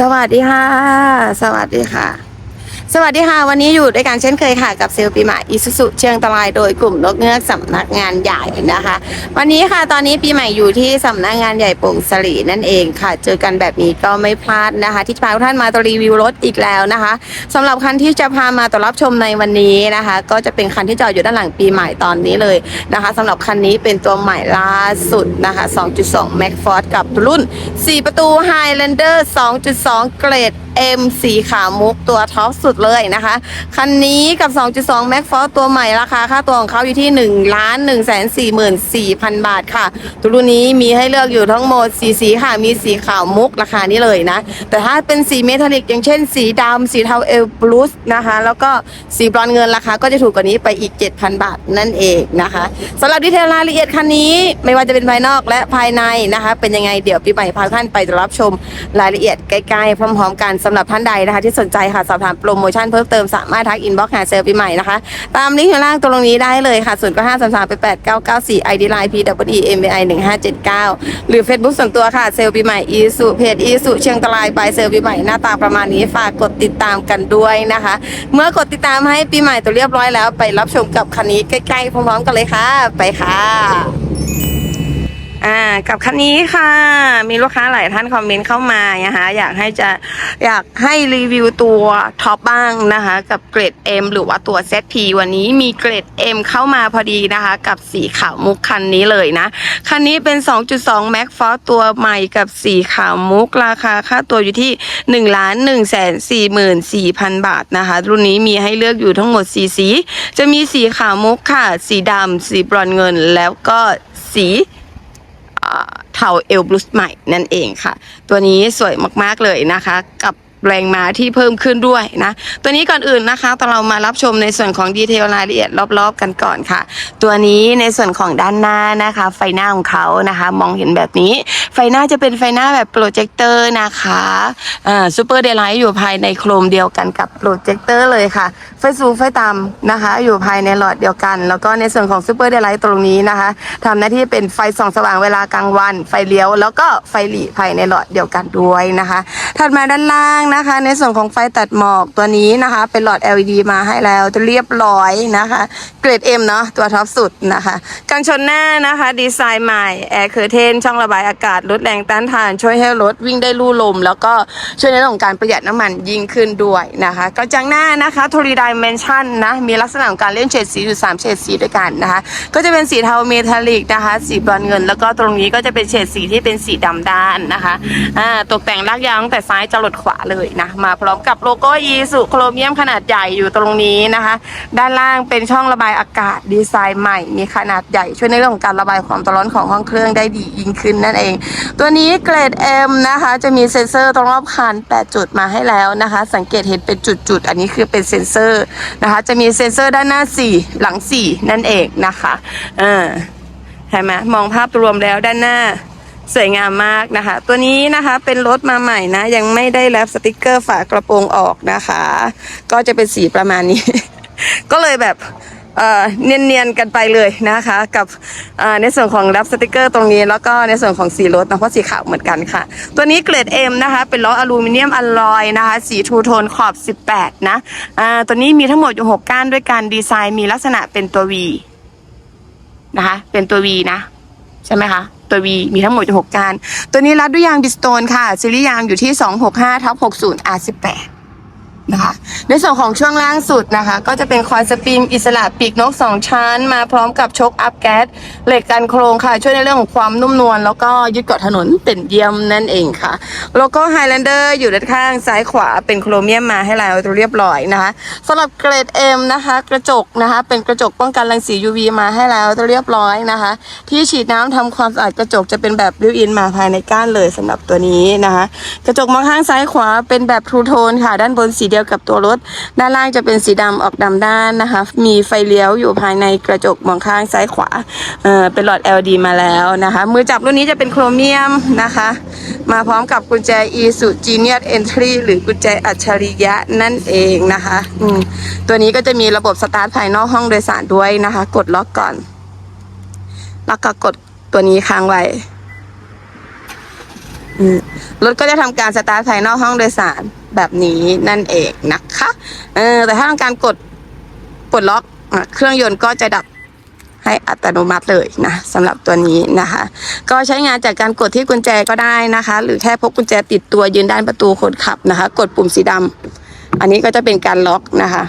สวัสดีค่ะ สวัสดีค่ะ สวัสดีค่ะ วันนี้อยู่ด้วยกันเช่นเคยค่ะ กับเซลล์ปีใหม่อิสุสุเชียงตรายโดยกลุ่มนกเงือกสำนักงานใหญ่นะคะ วันนี้ค่ะตอนนี้ปีใหม่อยู่ที่สำนักงานใหญ่โป่งสลีนั่นเองค่ะ เจอกันแบบนี้ก็ไม่พลาดนะคะ ที่พาทุกท่านมาตรีวิวรถอีกแล้วนะคะสำหรับคันที่จะพามาต้อนรับชมในวันนี้นะคะ ก็จะเป็นคันที่จอดอยู่ด้านหลังปีใหม่ตอนนี้เลยนะคะสำหรับคันนี้เป็นตัวใหม่ล่าสุดนะคะ 2.2 Max Force กับรุ่น 4 ประตู Highlander 2.2 เกรด M สีขาวมุกตัวท็อปสุดเลยนะคะ คันนี้กับ 2.2 Max Force ตัวใหม่ราคาค่าตัวของเขาอยู่ที่ 1 ล้าน1 4 4 0 0 0 บาทค่ะ ตัวรุ่นนี้มีให้เลือกอยู่ทั้งหมดสีสีค่ะ มีสีขาวมุกราคานี้เลยนะ แต่ถ้าเป็นสีเมทัลลิกอย่างเช่น สีดำสีเทาเอลบลูสนะคะ แล้วก็สีบรอนเงินราคาก็จะถูกกว่านี้ไปอีก 7,000 บาทนั่นเองนะคะสำหรับดีเทลรายละเอียดคันนี้ไม่ว่าจะเป็นภายนอกและภายในนะคะ เป็นยังไงเดี๋ยวปีใหม่พาท่านไปรับชมรายละเอียดใกล้ๆพร้อม ๆ กันสำหรับท่านใดนะคะ ที่สนใจค่ะสอบถามโปรโมชั่นเพิ่มเติมสามารถทักอินบ็อกซ์หาเซลล์ปีใหม่นะคะ ตามลิงก์ข้างล่างตรงนี้ได้เลยค่ะส่วนก็5 3 3 8 8 9 9 4 ID Line P W E M I 1 5 7 9หรือ Facebook ส่วนตัวค่ะเซลล์ปีใหม่อีสุเพจอีสุเชียงตรายบายเซลล์ปีใหม่หน้าตาประมาณนี้ฝากกดติดตามกันด้วยนะคะ เมื่อกดติดตามให้ปีใหม่ตัวเรียบร้อยแล้วไปรับชมกับคันนี้ใกล้ๆพร้อมๆกันเลยค่ะ ไปค่ะ อ่ากับคันนี้ค่ะ มีลูกค้าหลายท่านคอมเมนต์เข้ามานะคะอยากให้จะอยากให้รีวิวตัวท็อปบ้างนะคะ กับเกรด M หรือว่าตัว ZP วันนี้มีเกรด M เข้ามาพอดีนะคะ กับสีขาวมุกคันนี้เลยนะ คันนี้เป็น 2.2 Max Force ตัวใหม่กับสีขาวมุกราคาค่าตัวอยู่ที่1ล้าน1แสน44,000 บาทนะคะ รุ่นนี้มีให้เลือกอยู่ทั้งหมดสีสี จะมีสีขาวมุกค่ะ สีดำสีบรอนเงินแล้วก็สี เทาเอลบลูสใหม่นั่นเองค่ะ ตัวนี้สวยมากๆเลยนะคะกับ แรงม้าที่เพิ่มขึ้นด้วยนะ ตัวนี้ก่อนอื่นนะคะตอนเรามารับชมในส่วนของดีเทลรายละเอียดรอบๆกันก่อนค่ะ ตัวนี้ในส่วนของด้านหน้านะคะ ไฟหน้าของเขานะคะ มองเห็นแบบนี้ ไฟหน้าจะเป็นไฟหน้าแบบโปรเจคเตอร์นะคะอ่าซูเปอร์เดลไลท์อยู่ภายในโครมเดียวกันกับโปรเจคเตอร์เลยค่ะ ไฟสูงไฟต่ำนะคะ อยู่ภายในหลอดเดียวกัน แล้วก็ในส่วนของซูเปอร์เดลไลท์ตรงนี้นะคะทำหน้าที่เป็นไฟส่องสว่างเวลากลางวัน ไฟเลี้ยว แล้วก็ไฟหลีภายในหลอดเดียวกันด้วยนะคะถัดมาด้านล่างนะคะ ในส่วนของไฟตัดหมอกตัวนี้นะคะ เป็นหลอด LED มาให้แล้วจะเรียบร้อยนะคะ เกรด M เนาะตัวท็อปสุดนะคะกันชนหน้านะคะ ดีไซน์ใหม่แอร์เคอร์เทนช่องระบายอากาศลดแรงต้านทาน ช่วยให้รถวิ่งได้ลู่ลม แล้วก็ช่วยในเรื่องของการประหยัดน้ำมันยิ่งขึ้นด้วยนะคะกระจังหน้านะคะทรีดิเมนชั่นนะมีลักษณะของการเล่นเฉดสีอยู่3เฉดสีด้วยกันนะคะ ก็จะเป็นสีเทาเมทัลลิกนะคะ สีบรอนเงิน แล้วก็ตรงนี้ก็จะเป็นเฉดสีที่เป็นสีดำด้านนะคะอ่าตกแต่งลากยาวตั้งแต่ซ้ายจรดขวาเลยนะ มาพร้อมกับโลโก้ยีสุโครเมียมขนาดใหญ่อยู่ตรงนี้นะคะ ด้านล่างเป็นช่องระบายอากาศดีไซน์ใหม่ มีขนาดใหญ่ช่วยในเรื่องของการระบายความร้อนของห้องเครื่องได้ดียิ่งขึ้นนั่นเอง ตัวนี้เกรด M นะคะ จะมีเซ็นเซอร์ตรงรอบคัน 8 จุดมาให้แล้วนะคะ สังเกตเห็นเป็นจุดๆ อันนี้คือเป็นเซ็นเซอร์นะคะ จะมีเซ็นเซอร์ด้านหน้า 4 หลัง 4 นั่นเองนะคะเออเห็นไหมมองภาพรวมแล้วด้านหน้า สวยงามมากนะคะ ตัวนี้นะคะเป็นรถมาใหม่นะ ยังไม่ได้แรปสติกเกอร์ฝากระโปรงออกนะคะ ก็จะเป็นสีประมาณนี้ ก็เลยแบบเออเนียนๆกันไปเลยนะคะ กับในส่วนของรับสติกเกอร์ตรงนี้ แล้วก็ในส่วนของสีรถนะเพราะสีขาวเหมือนกันค่ะ ตัวนี้เกรด M นะคะ เป็นล้ออลูมิเนียมอลลอยนะคะ สีทูโทนขอบ 18 นะตัวนี้มีทั้งหมดอยู่ 6 ก้านด้วยกันดีไซน์มีลักษณะเป็นตัว V นะคะ เป็นตัว V นะ ใช่ไหมคะ ตัว V มีทั้งหมด6การ ตัวนี้รัดด้วยยางบิสโตนค่ะซีรีส์ยางอยู่ที่ 265ทับ60 R18 นะคะในส่วนของช่วงล่างสุดนะคะ ก็จะเป็นคอยสปริงอิสระปีกนก2ชั้น มาพร้อมกับชกอัพแก๊สเหล็กกันโครงค่ะ ช่วยในเรื่องของความนุ่มนวลแล้วก็ยึดเกาะถนนเป็นเยี่ยมนั่นเองค่ะโลโก้ไฮแลนเดอร์อยู่ด้านข้างซ้ายขวาเป็นโครเมียมมาให้เราเรียบร้อยนะคะสำหรับเกรด M นะคะ กระจกนะคะ เป็นกระจกป้องกันรังสี UV มาให้แล้วเรียบร้อยนะคะ ที่ฉีดน้ำทำความสะอาดกระจกจะเป็นแบบบิวอินมาภายในก้านเลยสำหรับตัวนี้นะคะ กระจกมองข้างซ้ายขวาเป็นแบบทรูโทนค่ะ ด้านบนสีเดียวกับตัวรถ ด้านล่างจะเป็นสีดำออกดำด้านนะคะ มีไฟเลี้ยวอยู่ภายในกระจกมองข้างซ้ายขวาเออเป็นหลอด LED มาแล้วนะคะ มือจับรุ่นนี้จะเป็นโครเมียมนะคะ มาพร้อมกับกุญแจ e s u Genius Entry หรือกุญแจอัจฉริยะนั่นเองนะคะอืมตัวนี้ก็จะมีระบบสตาร์ทภายนอกห้องโดยสารด้วยนะคะ กดล็อกก่อน แล้วก็กดตัวนี้ค้างไว้ รถก็จะทำการสตาร์ทภายนอกห้องโดยสารแบบนี้นั่นเองนะคะ เออ แต่ถ้าต้องการกดปลดล็อกอเครื่องยนต์ก็จะดับให้อัตโนมัติเลยนะสำหรับตัวนี้นะคะ ก็ใช้งานจากการกดที่กุญแจก็ได้นะคะ หรือแค่พกกุญแจติดตัวยืนด้านประตูคนขับนะคะ กดปุ่มสีดำอันนี้ก็จะเป็นการล็อกนะคะ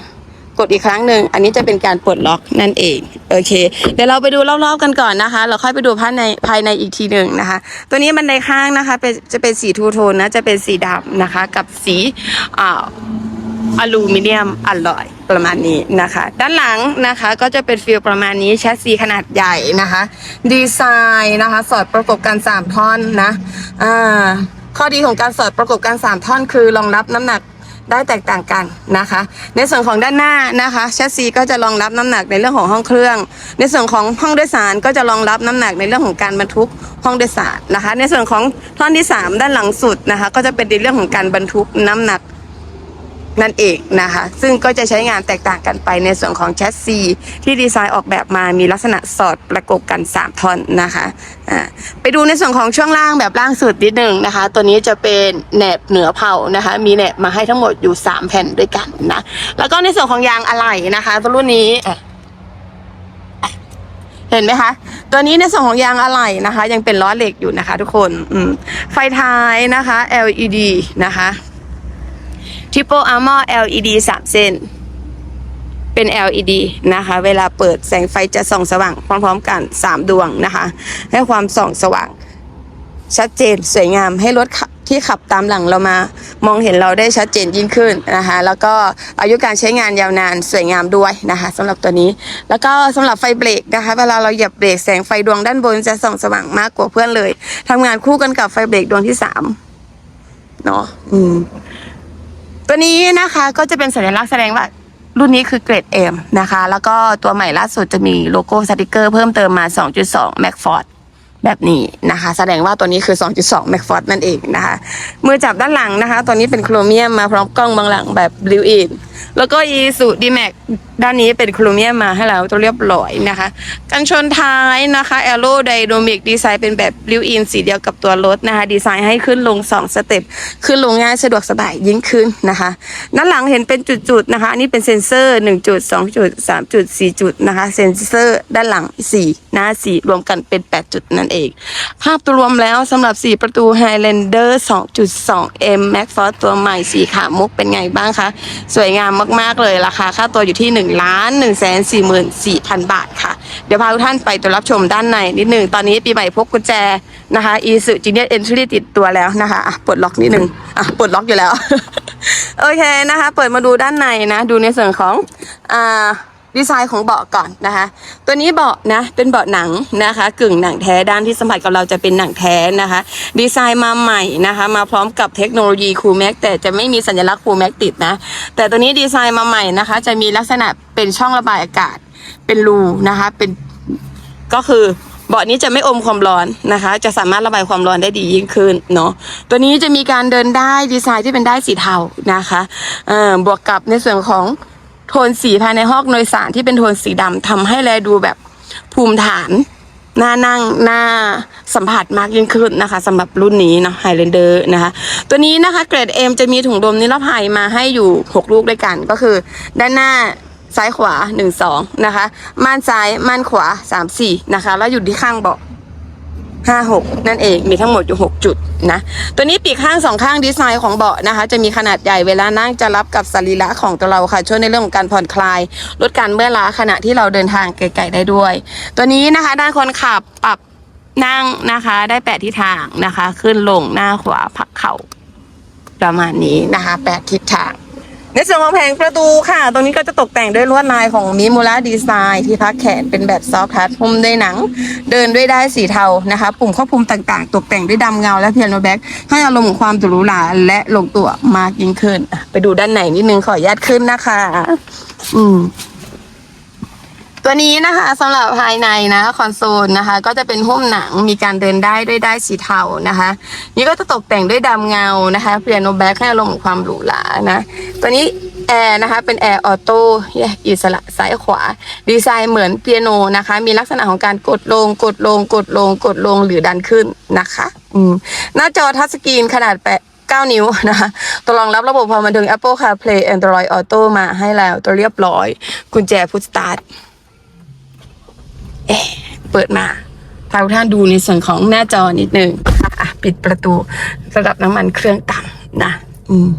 กดอีกครั้งหนึ่งอันนี้จะเป็นการปลดล็อกนั่นเองโอเค เดี๋ยวเราไปดูรอบๆกันก่อนนะคะ เราค่อยไปดูภายในภายในอีกทีหนึ่งนะคะ ตัวนี้บันไดข้างนะคะเป็นจะเป็นสีทูโทนนะจะเป็นสีดำนะคะ กับสีอ่าอลูมิเนียมอลลอยประมาณนี้นะคะ ด้านหลังนะคะก็จะเป็นฟิลประมาณนี้แชสซีขนาดใหญ่นะคะ ดีไซน์นะคะ สอดประกบกัน 3 ท่อนนะอ่าข้อดีของการสอดประกบกัน 3 ท่อนคือรองรับน้ำหนัก ได้แตกต่างกันนะคะ ในส่วนของด้านหน้านะคะแชสซีก็จะรองรับน้ำหนักในเรื่องของห้องเครื่อง ในส่วนของห้องโดยสารก็จะรองรับน้ำหนักในเรื่องของการบรรทุกห้องโดยสารนะคะ ในส่วนของท่อนที่ 3 ด้านหลังสุดนะคะ ก็จะเป็นในเรื่องของการบรรทุกน้ำหนัก นั่นเองนะคะ ซึ่งก็จะใช้งานแตกต่างกันไปในส่วนของแชสซีที่ดีไซน์ออกแบบมามีลักษณะสอดประกบกัน 3ท่อนนะคะอ่าไปดูในส่วนของช่วงล่างแบบล่างสุดนิดหนึ่งนะคะ ตัวนี้จะเป็นแหนบเหนือเผานะคะ มีแหนบมาให้ทั้งหมดอยู่ 3 แผ่นด้วยกันนะแล้วก็ในส่วนของยางอะไหล่นะคะตัวรุ่นนี้เห็นไหมคะ ตัวนี้ในส่วนของยางอะไหล่นะคะ ยังเป็นล้อเหล็กอยู่นะคะ ทุกคนไฟท้ายนะคะ LED นะคะ Triple Armor LED 3 เส้น เป็น LED นะคะ เวลาเปิดแสงไฟจะส่องสว่างพร้อมๆกัน 3 ดวงนะคะ ให้ความส่องสว่าง ชัดเจนสวยงามให้รถที่ขับตามหลังเรามา มองเห็นเราได้ชัดเจนยิ่งขึ้นนะคะ แล้วก็อายุการใช้งานยาวนานสวยงามด้วยนะคะสำหรับตัวนี้ แล้วก็สำหรับไฟเบรกนะคะ เวลาเราเหยียบเบรกแสงไฟดวงด้านบนจะส่องสว่างมากกว่าเพื่อนเลยทำงานคู่กันกับไฟเบรกดวงที่สามเนาะอืม ตัวนี้นะคะก็จะเป็นสัญลักษณ์แสดงว่ารุ่นนี้คือเกรด M นะคะ แล้วก็ตัวใหม่ล่าสุดจะมีโลโก้สติกเกอร์เพิ่มเติมมา 2.2 m a c f o r d แบบนี้นะคะ แสดงว่าตัวนี้คือ 2.2 m a c f o r d นั่นเองนะคะ มือจับด้านหลังนะคะ ตัวนี้เป็นโครเมียมมาพร้อมกล้องบางหลังแบบ b l u in แล้วก็ e s u d m a x ด้านนี้เป็นโครเมียมมาให้เราตัวเรียบร้อยนะคะ กันชนท้ายนะคะ Aero Dynamic ดีไซน์เป็นแบบ b l u in สีเดียวกับตัวรถนะคะ ดีไซน์ให้ขึ้นลง 2 สเต็ปขึ้นลงง่ายสะดวกสบายยิ่งขึ้นนะคะ ด้านหลังเห็นเป็นจุดๆนะคะ อันนี้เป็นเซ็นเซอร์ 1 จุด 2 จุด 3 จุด 4 จุดนะคะ เซ็นเซอร์ด้านหลัง4หน้า4รวมกันเป็น 8 จุดนั่นเอง ภาพตัวรวมแล้วสำหรับ 4 ประตู Highlander 2.2 M Max Force ตัวใหม่สีขาวมุกเป็นไงบ้างคะ สวยงามมากๆเลยราคาค่าตัวอยู่ที่ 1 ล้าน1แสน44,000 บาทค่ะ เดี๋ยวพาทุกท่านไปตัวรับชมด้านในนิดหนึ่ง ตอนนี้ปีใหม่พกกุญแจนะคะ e s u Genius Entry ติดตัวแล้วนะคะอะปลดล็อกนิดหนึ่งอะปลดล็อกอยู่แล้ว โอเคนะคะ เปิดมาดูด้านในนะ ดูในส่วนของอ่า ดีไซน์ของเบาะก่อนนะคะ ตัวนี้เบาะนะเป็นเบาะหนังนะคะ กึ่งหนังแท้ด้านที่สัมผัสกับเราจะเป็นหนังแท้นะคะ ดีไซน์มาใหม่นะคะ มาพร้อมกับเทคโนโลยีคูแม็กแต่จะไม่มีสัญลักษณ์คูแม็กติดนะ แต่ตัวนี้ดีไซน์มาใหม่นะคะ จะมีลักษณะเป็นช่องระบายอากาศ เป็นรูนะคะ เป็นก็คือเบาะนี้จะไม่อมความร้อนนะคะ จะสามารถระบายความร้อนได้ดียิ่งขึ้นเนาะ ตัวนี้จะมีการเดินได้ดีไซน์ที่เป็นได้สีเทานะคะ เอ่อบวกกับในส่วนของ โทนสีภายในห้องโดยสารที่เป็นโทนสีดำทำให้แลดูแบบภูมิฐานหน้านั่งหน้าสัมผัสมากยิ่งขึ้นนะคะสำหรับรุ่นนี้เนาะไฮเลนเดอร์นะคะ ตัวนี้นะคะเกรด M จะมีถุงลมนิรภัยมาให้อยู่ 6 ลูกด้วยกันก็คือ ด้านหน้าซ้ายขวาหนึ่งสองนะคะม่านซ้ายม่านขวาสามสี่นะคะ แล้วอยู่ที่ข้างเบาะ ห้าหกนั่นเองมีทั้งหมดอยู่หกจุดนะตัวนี้ปีกข้างสองข้างดีไซน์ของเบาะนะคะ จะมีขนาดใหญ่เวลานั่งจะรับกับสรีระของตัวเราค่ะ ช่วยในเรื่องของการผ่อนคลาย ลดการเมื่อยล้าขณะที่เราเดินทางไกลๆได้ด้วย ตัวนี้นะคะด้านคนขับปรับนั่งนะคะ ได้แปดทิศทางนะคะ ขึ้นลงหน้าขวาพักเข่าประมาณนี้นะคะแปดทิศทาง ในส่วนของแผงประตูค่ะ ตรงนี้ก็จะตกแต่งด้วยลวดลายของมิมูระดีไซน์ที่พักแขนเป็นแบบซอฟท์ทัชพุ่มด้วยหนัง เดินด้วยได้สีเทานะคะ ปุ่มควบคุมต่างๆ ตกแต่งด้วยดำเงาและเพียโนแบ็กให้อารมณ์ความหรูหราและลงตัวมากยิ่งขึ้น ไปดูด้านไหนนิดนึงขออนุญาตขึ้นนะคะ อืม ตัวนี้นะคะสำหรับภายในนะคอนโซลนะคะ ก็จะเป็นหุ้มหนังมีการเดินได้ด้วยได้สีเทานะคะ นี่ก็จะตกแต่งด้วยดำเงานะคะเปียโนแบ็กให้อารมณ์ของความหรูหรานะ ตัวนี้แอร์นะคะเป็นแอร์ออโต้อิสระซ้ายขวา ดีไซน์เหมือนเปียโนนะคะ มีลักษณะของการกดลงกดลงกดลงกดลงหรือดันขึ้นนะคะอืมหน้าจอทัชสกรีนขนาดแปด9 นิ้วนะคะตัวรองรับระบบความบันเทิง Apple CarPlay Android Auto มาให้แล้วตัวเรียบร้อย กุญแจพุทสตาร์ท เปิดมาพาวท่านดูในส่วนของหน้าจอนิดนึงอะปิดประตูระดับน้ำมันเครื่องต่ำนะอืม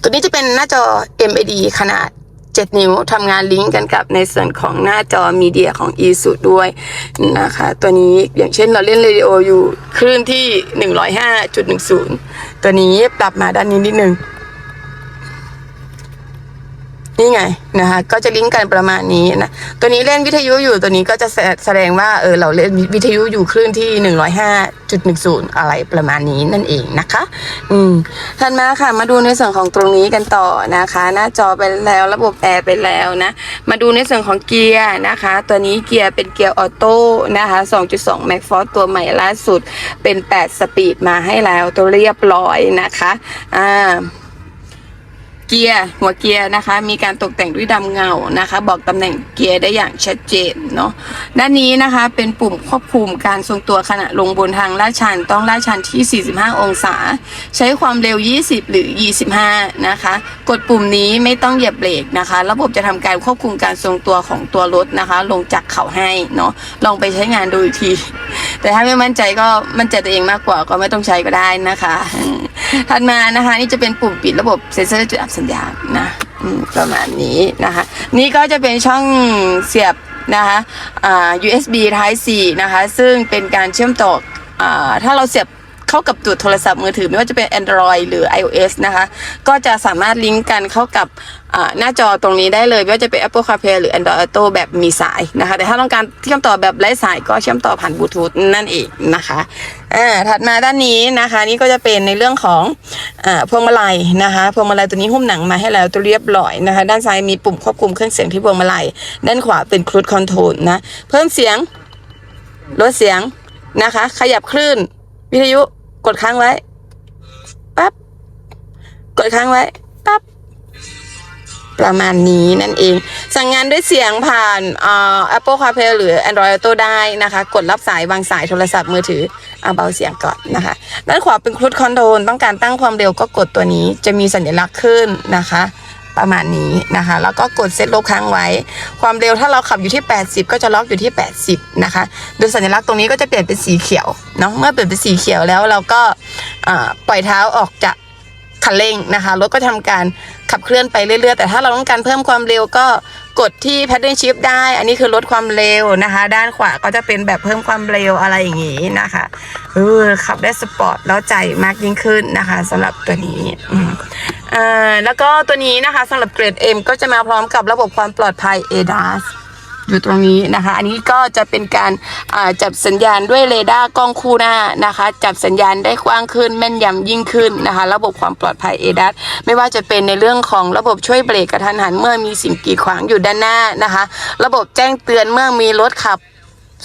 ตัวนี้จะเป็นหน้าจอ MAD ขนาด 7 นิ้วทำงานลิงก์กันกับในส่วนของหน้าจอมีเดียของ e s u ด้วยนะคะ ตัวนี้อย่างเช่นเราเล่นเรดิโออยู่คลื่นที่ 105.10 ตัวนี้ปรับมาด้านนี้นิดนึง นี่ไงนะคะก็จะลิงก์กันประมาณนี้นะตัวนี้เล่นวิทยุอยู่ตัวนี้ก็จะแสดงว่าเออเราเล่นวิทยุอยู่คลื่นที่หนึ่งร้อยห้าจุดหนึ่งศูนย์อะไรประมาณนี้นั่นเองนะคะ อืมถัดมาค่ะ มาดูในส่วนของตรงนี้กันต่อนะคะ หน้าจอไปแล้วระบบแอร์ไปแล้วนะ มาดูในส่วนของเกียร์นะคะ ตัวนี้เกียร์เป็นเกียร์ออโต้นะคะ2.2 m a x Force ตัวใหม่ล่าสุดเป็น8สปีดมาให้แล้วตัวเรียบร้อยนะคะอ่า เกียร์หัวเกียร์นะคะ มีการตกแต่งด้วยดำเงานะคะ บอกตำแหน่งเกียร์ได้อย่างชัดเจนเนาะด้านนี้นะคะเป็นปุ่มควบคุมการทรงตัวขณะลงบนทางลาดชันต้องลาดชันที่ 45 องศา ใช้ความเร็ว 20 หรือ 25 นะคะ กดปุ่มนี้ไม่ต้องเหยียบเบรกนะคะ ระบบจะทำการควบคุมการทรงตัวของตัวรถนะคะ ลงจากเขาให้เนาะลองไปใช้งานดูอีกที แต่ถ้าไม่มั่นใจก็มั่นใจตัวเองมากกว่าก็ไม่ต้องใช้ก็ได้นะคะถัดมานะคะ นี่จะเป็นปุ่มปิดระบบเซ็นเซอร์จุดอับสัญญาณนะประมาณนี้นะคะ นี่ก็จะเป็นช่องเสียบนะคะะ USB Type C นะคะ ซึ่งเป็นการเชื่อมต่ออถ้าเราเสียบ เข้ากับตัวโทรศัพท์มือถือ ไม่ว่าจะเป็น Android หรือ iOS นะคะ ก็จะสามารถลิงก์กันเข้ากับหน้าจอตรงนี้ได้เลย ไม่ว่าจะเป็น Apple CarPlay หรือ Android Auto แบบมีสายนะคะ แต่ถ้าต้องการเชื่อมต่อแบบไร้สายก็เชื่อมต่อผ่านบลูทูธนั่นเองนะคะอ่าถัดมาด้านนี้นะคะ นี่ก็จะเป็นในเรื่องของอ่าพวงมาลัยนะคะพวงมาลัยตัวนี้หุ้มหนังมาให้แล้วตัวเรียบร้อยนะคะ ด้านซ้ายมีปุ่มควบคุมเครื่องเสียงที่พวงมาลัย ด้านขวาเป็นครูดคอนโทรลนะเพิ่มเสียงลดเสียงนะคะ ขยับคลื่น วิทยุ กดค้างไว้ปั๊บกดค้างไว้ปั๊บประมาณนี้นั่นเอง สั่งงานด้วยเสียงผ่านอ่า Apple CarPlay หรือ Android Auto ได้นะคะ กดรับสายวางสายโทรศัพท์มือถือเอาเบาเสียงก่อนนะคะ ด้านขวาเป็นครุดคอนโทรลต้องการตั้งความเร็วก็กดตัวนี้จะมีสัญลักษณ์ขึ้นนะคะ ประมาณนี้นะคะ แล้วก็กดเซตลบค้างไว้ ความเร็วถ้าเราขับอยู่ที่ 80 ก็จะล็อกอยู่ที่ 80 นะคะ โดยสัญลักษณ์ตรงนี้ก็จะเปลี่ยนเป็นสีเขียวเนาะ เมื่อเปลี่ยนเป็นสีเขียวแล้วเราก็ปล่อยเท้าออกจากคันเร่งนะคะ รถก็ทำการขับเคลื่อนไปเรื่อยๆ แต่ถ้าเราต้องการเพิ่มความเร็วก็ กดที่ paddle shift ได้ อันนี้คือลดความเร็วนะคะ ด้านขวาก็จะเป็นแบบเพิ่มความเร็วอะไรอย่างนี้นะคะเออขับได้สปอร์ตแล้วใจมากยิ่งขึ้นนะคะสำหรับตัวนี้อืมอ่าแล้วก็ตัวนี้นะคะสำหรับเกรด M ก็จะมาพร้อมกับระบบความปลอดภัย ADAS อยู่ตรงนี้นะคะ อันนี้ก็จะเป็นการจับสัญญาณด้วยเรดาร์กล้องคู่หน้านะคะ จับสัญญาณได้กว้างขึ้นแม่นยำยิ่งขึ้นนะคะ ระบบความปลอดภัยเอดัสไม่ว่าจะเป็นในเรื่องของระบบช่วยเบรกกระทันหันเมื่อมีสิ่งกีดขวางอยู่ด้านหน้านะคะ ระบบแจ้งเตือนเมื่อมีรถขับ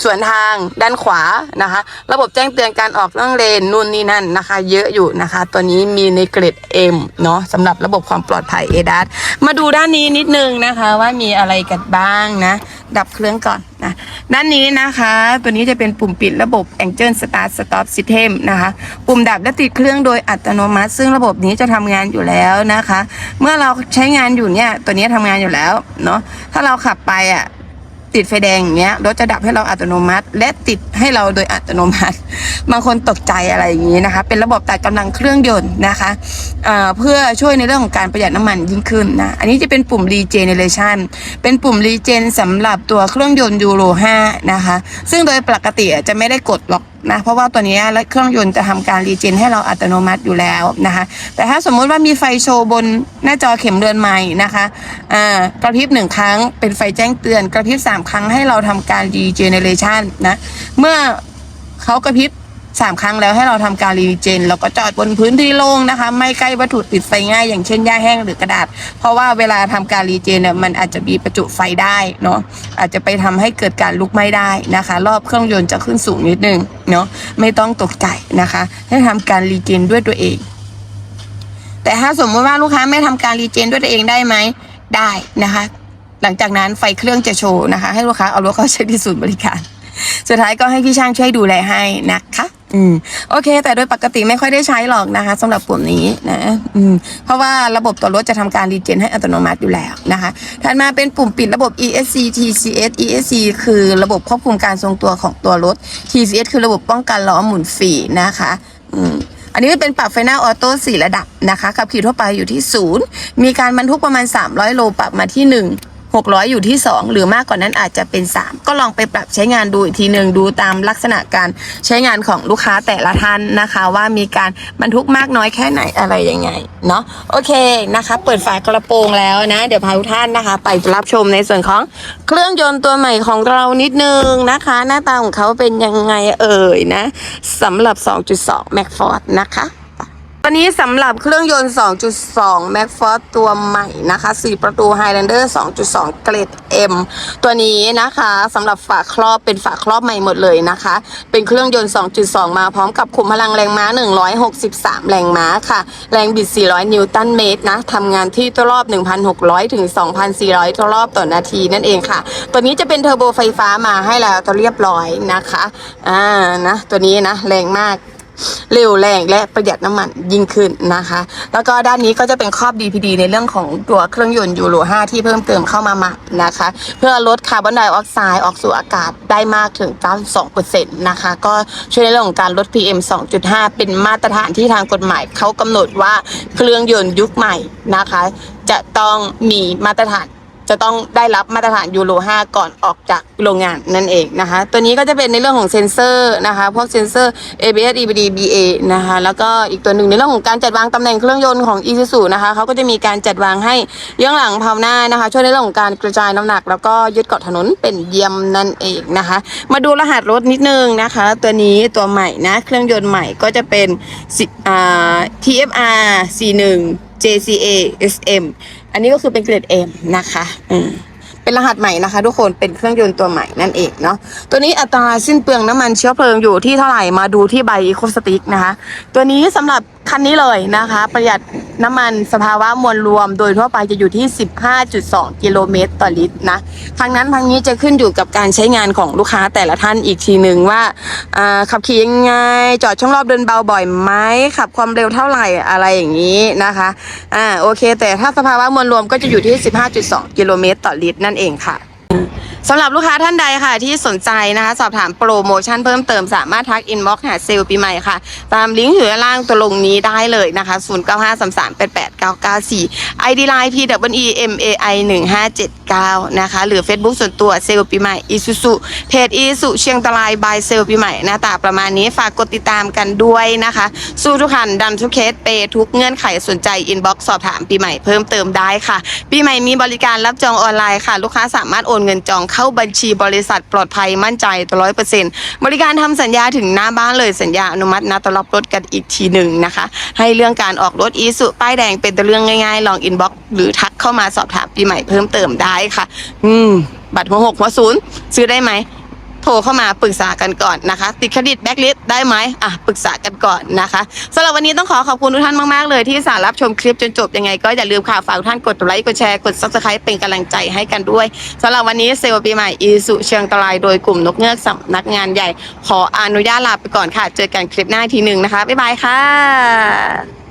สวนทางด้านขวานะคะ ระบบแจ้งเตือนการออกนอกเลนนู่นนี่นั่นนะคะ เยอะอยู่นะคะ ตัวนี้มีในเกรด M เนาะสำหรับระบบความปลอดภัย ADAS มาดูด้านนี้นิดนึงนะคะว่ามีอะไรกันบ้างนะ ดับเครื่องก่อนนะด้านนี้นะคะ ตัวนี้จะเป็นปุ่มปิดระบบ Angel Start Stop System นะคะ ปุ่มดับและติดเครื่องโดยอัตโนมัติ ซึ่งระบบนี้จะทำงานอยู่แล้วนะคะ เมื่อเราใช้งานอยู่เนี่ยตัวนี้ทำงานอยู่แล้วเนาะถ้าเราขับไปอะ ติดไฟแดงอย่างเงี้ยรถจะดับให้เราอัตโนมัติ และติดให้เราโดยอัตโนมัติ บางคนตกใจอะไรอย่างนี้นะคะ เป็นระบบตัดกำลังเครื่องยนต์นะคะเเพื่อช่วยในเรื่องของการประหยัดน้ำมันยิ่งขึ้นนะอันนี้จะเป็นปุ่ม regeneration เป็นปุ่ม regen สำหรับตัวเครื่องยนต์ยูโร5นะคะซึ่งโดยปกติจะไม่ได้กดหรอกนะเพราะว่าตัวนี้และเครื่องยนต์จะทำการรีเจนให้เราอัตโนมัติอยู่แล้วนะคะ แต่ถ้าสมมุติว่ามีไฟโชว์บนหน้าจอเข็มเรือนใหม่นะคะอ่ากระพริบหนึ่งครั้งเป็นไฟแจ้งเตือน กระพริบสามครั้งให้เราทำการรีเจเนเรชันนะเมื่อเขากระพริบ สามครั้งแล้วให้เราทำการรีเจนแล้วก็จอดบนพื้นที่โล่งนะคะ ไม่ใกล้วัตถุติดไฟง่ายอย่างเช่นหญ้าแห้งหรือกระดาษ เพราะว่าเวลาทำการรีเจนเนี่ยมันอาจจะมีประจุไฟได้เนาะอาจจะไปทำให้เกิดการลุกไหม้ได้นะคะ รอบเครื่องยนต์จะขึ้นสูงนิดนึงเนาะไม่ต้องตกใจนะคะ ให้ทำการรีเจนด้วยตัวเอง แต่ถ้าสมมติว่าลูกค้าไม่ทำการรีเจนด้วยตัวเองได้ไหมได้นะคะ หลังจากนั้นไฟเครื่องจะโชว์นะคะ ให้ลูกค้าเอารถเข้าเช็คที่ศูนย์บริการ สุดท้ายก็ให้พี่ช่างช่วยดูแลให้นะคะ อืมโอเค แต่โดยปกติไม่ค่อยได้ใช้หรอกนะคะสำหรับปุ่มนี้นะ อืมเพราะว่าระบบตัวรถจะทำการรีเจนให้อัตโนมัติอยู่แล้วนะคะถัดมาเป็นปุ่มปิดระบบ ESC TCS ESC คือระบบควบคุมการทรงตัวของตัวรถ TCS คือระบบป้องกันล้อหมุนฟรีนะคะ อืมอันนี้เป็นปรับไฟหน้าออโต้สี่ระดับนะคะขับขี่ทั่วไปอยู่ที่ศูนย์มีการบรรทุกประมาณ 300 โลปรับมาที่ 1 600 อยู่ที่ 2 หรือมากกว่านั้นอาจจะเป็น 3 ก็ลองไปปรับใช้งานดูอีกทีหนึ่งดูตามลักษณะการใช้งานของลูกค้าแต่ละท่านนะคะ ว่ามีการบรรทุกมากน้อยแค่ไหนอะไรยังไงเนาะโอเคนะคะ เปิดฝากระโปรงแล้วนะ เดี๋ยวพาทุกท่านนะคะ ไปรับชมในส่วนของเครื่องยนต์ตัวใหม่ของเรานิดนึงนะคะ หน้าตาของเขาเป็นยังไงเอ่ยนะสำหรับ 2.2 m a c f o r d นะคะ ตอนนี้สำหรับเครื่องยนต์ 2.2 m a c f o r ตัวใหม่นะคะ 4 ประตู Highlander 2.2 เกรด M ตัวนี้นะคะสำหรับฝาครอบเป็นฝาครอบใหม่หมดเลยนะคะ เป็นเครื่องยนต์ 2.2 มาพร้อมกับขุมพลังแรงม้า 163 แรงม้าค่ะ แรงบิด 400 นิวตันเมตรนะทำงานที่ตัวรอบ 1,600 ถึง 2,400 ตัวรอบต่อนาทีนั่นเองค่ะ ตัวนี้จะเป็นเทอร์โบไฟฟ้ามาให้แล้วตัวเรียบร้อยนะคะ อ่านะตัวนี้นะแรงมาก เร็วแรงและประหยัดน้ำมันยิ่งขึ้นนะคะ แล้วก็ด้านนี้ก็จะเป็นครอบ DPD ในเรื่องของตัวเครื่องยนต์ยูโร 5 ที่เพิ่มเติมเข้ามาใหม่นะคะ เพื่อลดคาร์บอนไดออกไซด์ออกสู่อากาศได้มากถึง 92%นะคะ ก็ช่วยในเรื่องของการลด PM 2.5 เป็นมาตรฐานที่ทางกฎหมายเขากำหนดว่าเครื่องยนต์ยุคใหม่นะคะ จะต้องมีมาตรฐาน จะต้องได้รับมาตรฐานยูโร 5 ก่อนออกจากโรงงานนั่นเองนะคะ ตัวนี้ก็จะเป็นในเรื่องของเซ็นเซอร์นะคะ พวกเซ็นเซอร์ ABS EBD BA นะคะ แล้วก็อีกตัวหนึ่งในเรื่องของการจัดวางตำแหน่งเครื่องยนต์ของ Isuzu นะคะเขาก็จะมีการจัดวางให้เยื่องหลังเผาหน้านะคะ ช่วยในเรื่องของการกระจายน้ำหนัก แล้วก็ยึดเกาะถนนเป็นเยี่ยมนั่นเองนะคะ มาดูรหัสรถนิดนึงนะคะ ตัวนี้ตัวใหม่นะเครื่องยนต์ใหม่ก็จะเป็น TFR 41 JCA SM อันนี้ก็คือเป็นเกรด M นะคะอืมเป็นรหัสใหม่นะคะ ทุกคนเป็นเครื่องยนต์ตัวใหม่นั่นเองเนาะตัวนี้อัตราสิ้นเปลืองน้ำมันเชื้อเพลิงอยู่ที่เท่าไหร่มาดูที่ใบอีโคสติกนะคะ ตัวนี้สำหรับ คันนี้เลยนะคะ ประหยัดน้ำมันสภาวะมวลรวม โดยทั่วไปจะอยู่ที่ 15.2 กิโลเมตรต่อลิตรนะทางนั้นทางนี้จะขึ้นอยู่กับการใช้งานของลูกค้าแต่ละท่านอีกทีหนึ่งว่าอ่าขับขี่ยังไง จอดช่องรอบเดินเบาบ่อยไหมขับความเร็วเท่าไหร่อะไรอย่างนี้นะคะอ่าโอเค แต่ถ้าสภาวะมวลรวมก็จะอยู่ที่ 15.2 กิโลเมตรต่อลิตรนั่นเองค่ะ สำหรับลูกค้าท่านใดค่ะที่สนใจนะคะ สอบถามโปรโมชั่นเพิ่มเติมสามารถทักอินบ็อกซ์หาเซลล์ปีใหม่ค่ะ ตามลิงก์อยู่ด้านล่างตัวลงนี้ได้เลยนะคะ 0 9 5 3 3 8 8 9 9 4 ID Line Pwemai157 9นะคะ หรือ Facebook ส่วนตัวเซลล์ปีใหม่อีซูซูเพจอีซูเชียงตรายบายเซลล์ปีใหม่หน้าตาประมาณนี้ฝากกดติดตามกันด้วยนะคะ สู้ทุกคันดันทุกเคสเปย์ทุกเงื่อนไขสนใจอินบ็อกซ์สอบถามปีใหม่เพิ่มเติมได้ค่ะ ปีใหม่มีบริการรับจองออนไลน์ค่ะ ลูกค้าสามารถโอนเงินจองเข้าบัญชีบริษัทปลอดภัยมั่นใจตัวร้อยเปอร์เซ็นต์บริการทำสัญญาถึงหน้าบ้านเลยสัญญาอนุมัตินัดต้อรับรถกันอีกทีหนึ่งนะคะ ให้เรื่องการออกรถอีสุป้ายแดงเป็นแต่เรื่องง่ายๆ ลองอินบ็อกซ์หรือทักเข้ามาสอบถามปีใหม่เพิ่มเติมได้ค่ะ อืม บัตรหัวหกหัวศูนย์ซื้อได้ไหมโทรเข้ามาปรึกษากันก่อนนะคะ ติดเครดิตแบ็กลิสได้ไหมอะปรึกษากันก่อนนะคะสำหรับวันนี้ต้องขอขอบคุณทุกท่านมาก ๆ เลยที่สารับชมคลิปจนจบยังไง ก็อย่าลืมค่ะฝากทุกท่านกดไลค์กดแชร์กด subscribe เป็นกำลังใจให้กันด้วยสำหรับวันนี้เซลล์ปีใหม่อีสุเชียงตรายโดยกลุ่มนกเงือกสำนักงานใหญ่ ขออนุญาตลาไปก่อนค่ะ เจอกันคลิปหน้าทีหนึ่งนะคะบ๊ายบายค่ะ